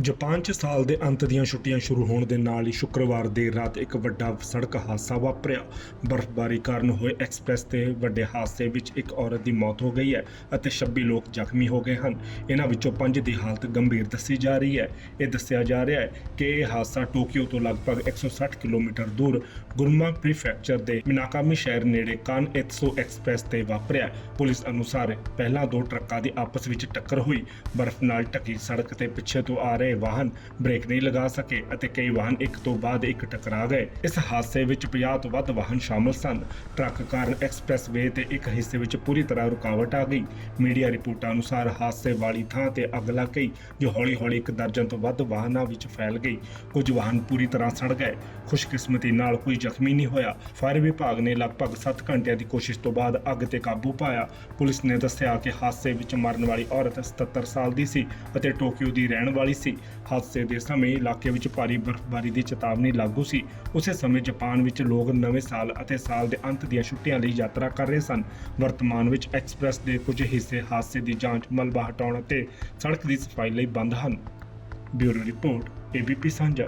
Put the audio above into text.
Japan 'ਚ ਸਾਲ ਦੇ ਅੰਤ ਦੀਆਂ ਛੁੱਟੀਆਂ ਸ਼ੁਰੂ ਹੋਣ ਦੇ ਨਾਲ ਹੀ ਸ਼ੁੱਕਰਵਾਰ ਦੇਰ ਰਾਤ ਇੱਕ ਵੱਡਾ ਸੜਕ ਹਾਦਸਾ ਵਾਪਰਿਆ। ਬਰਫ਼ਬਾਰੀ ਕਾਰਨ ਹੋਏ ਐਕਸਪ੍ਰੈਸ ਤੇ ਵੱਡੇ ਹਾਦਸੇ ਵਿੱਚ ਇੱਕ ਔਰਤ ਦੀ ਮੌਤ ਹੋ ਗਈ ਹੈ ਅਤੇ 26 ਲੋਕ ਜ਼ਖਮੀ ਹੋ ਗਏ ਹਨ। ਇਹਨਾਂ ਵਿੱਚੋਂ 5 ਦੀ ਹਾਲਤ ਗੰਭੀਰ ਦੱਸੀ ਜਾ ਰਹੀ ਹੈ। ਇਹ ਦੱਸਿਆ ਜਾ ਰਿਹਾ ਹੈ ਕਿ ਇਹ ਹਾਦਸਾ ਟੋਕੀਓ ਤੋਂ ਲਗਭਗ 160 ਕਿਲੋਮੀਟਰ ਦੂਰ ਗੁਰਮਾ ਪ੍ਰੀਫੈਕਚਰ ਦੇ ਮਿਨਾਕਾਮੀ ਸ਼ਹਿਰ ਨੇੜੇ ਕਾਨ ਇਤਸੋ ਐਕਸਪ੍ਰੈਸ ਤੇ ਵਾਪਰਿਆ। ਪੁਲਿਸ ਅਨੁਸਾਰ ਪਹਿਲਾਂ ਦੋ ਟਰੱਕਾਂ ਦੀ ਆਪਸ ਵਿੱਚ ਟੱਕਰ ਹੋਈ। ਬਰਫ਼ ਨਾਲ ਢਕੀ ਸੜਕ ਤੇ ਪਿੱਛੇ ਤੋਂ ਆ ਰਹੇ ਵਾਹਨ ਬ੍ਰੇਕ ਨਹੀਂ ਲਗਾ ਸਕੇ ਅਤੇ ਕਈ ਵਾਹਨ ਇੱਕ ਤੋਂ ਬਾਅਦ ਇੱਕ ਟਕਰਾ ਗਏ। ਇਸ ਹਾਦਸੇ ਵਿੱਚ 50 ਤੋਂ ਵੱਧ ਵਾਹਨ ਸ਼ਾਮਲ ਸਨ। ਟਰੱਕ ਕਾਰਨ ਐਕਸਪ੍ਰੈਸਵੇ ਤੇ ਇੱਕ ਹਿੱਸੇ ਵਿੱਚ ਪੂਰੀ ਤਰ੍ਹਾਂ ਰੁਕਾਵਟ ਆ ਗਈ। ਮੀਡੀਆ ਰਿਪੋਰਟਾਂ ਅਨੁਸਾਰ ਹਾਦਸੇ ਵਾਲੀ ਥਾਂ ਤੇ ਅੱਗ ਲੱਗ ਗਈ, ਜੋ ਹੌਲੀ-ਹੌਲੀ ਇੱਕ ਦਰਜਨ ਤੋਂ ਵੱਧ ਵਾਹਨਾਂ ਵਿੱਚ ਫੈਲ ਗਈ। ਕੁਝ ਵਾਹਨ ਪੂਰੀ ਤਰ੍ਹਾਂ ਸੜ ਗਏ। ਖੁਸ਼ਕਿਸਮਤੀ ਨਾਲ ਕੋਈ ਜ਼ਖਮੀ ਨਹੀਂ ਹੋਇਆ। ਫਾਇਰ ਵਿਭਾਗ ਨੇ ਲਗਭਗ 7 ਘੰਟਿਆਂ ਦੀ ਕੋਸ਼ਿਸ਼ ਤੋਂ ਬਾਅਦ ਅੱਗ ਤੇ ਕਾਬੂ ਪਾਇਆ। ਪੁਲਿਸ ਨੇ ਦੱਸਿਆ ਕਿ ਹਾਦਸੇ ਵਿੱਚ ਮਰਨ ਵਾਲੀ ਔਰਤ 77 ਸਾਲ ਦੀ ਸੀ ਅਤੇ ਟੋਕੀਓ ਦੀ ਰਹਿਣ ਵਾਲੀ ਸੀ। ਹਾਦਸੇ ਦੇ ਸਮੇਂ ਇਲਾਕੇ ਵਿੱਚ ਭਾਰੀ ਬਰਫ਼ਬਾਰੀ ਦੀ ਚੇਤਾਵਨੀ ਲਾਗੂ ਸੀ। ਉਸੇ ਸਮੇਂ ਜਾਪਾਨ ਵਿੱਚ ਲੋਕ ਨਵੇਂ ਸਾਲ ਅਤੇ ਸਾਲ ਦੇ ਅੰਤ ਦੀਆਂ ਛੁੱਟੀਆਂ ਲਈ ਯਾਤਰਾ ਕਰ ਰਹੇ ਸਨ। ਵਰਤਮਾਨ ਵਿੱਚ ਐਕਸਪ੍ਰੈਸ ਦੇ ਕੁਝ ਹਿੱਸੇ ਹਾਦਸੇ ਦੀ ਜਾਂਚ ਮਲਬਾ ਹਟਾਉਣ ਅਤੇ ਸੜਕ ਦੀ ਸਫ਼ਾਈ ਲਈ ਬੰਦ ਹਨ। ਬਿਊਰੋ ਰਿਪੋਰਟ, ਏਬੀਪੀ ਸਾਂਝਾ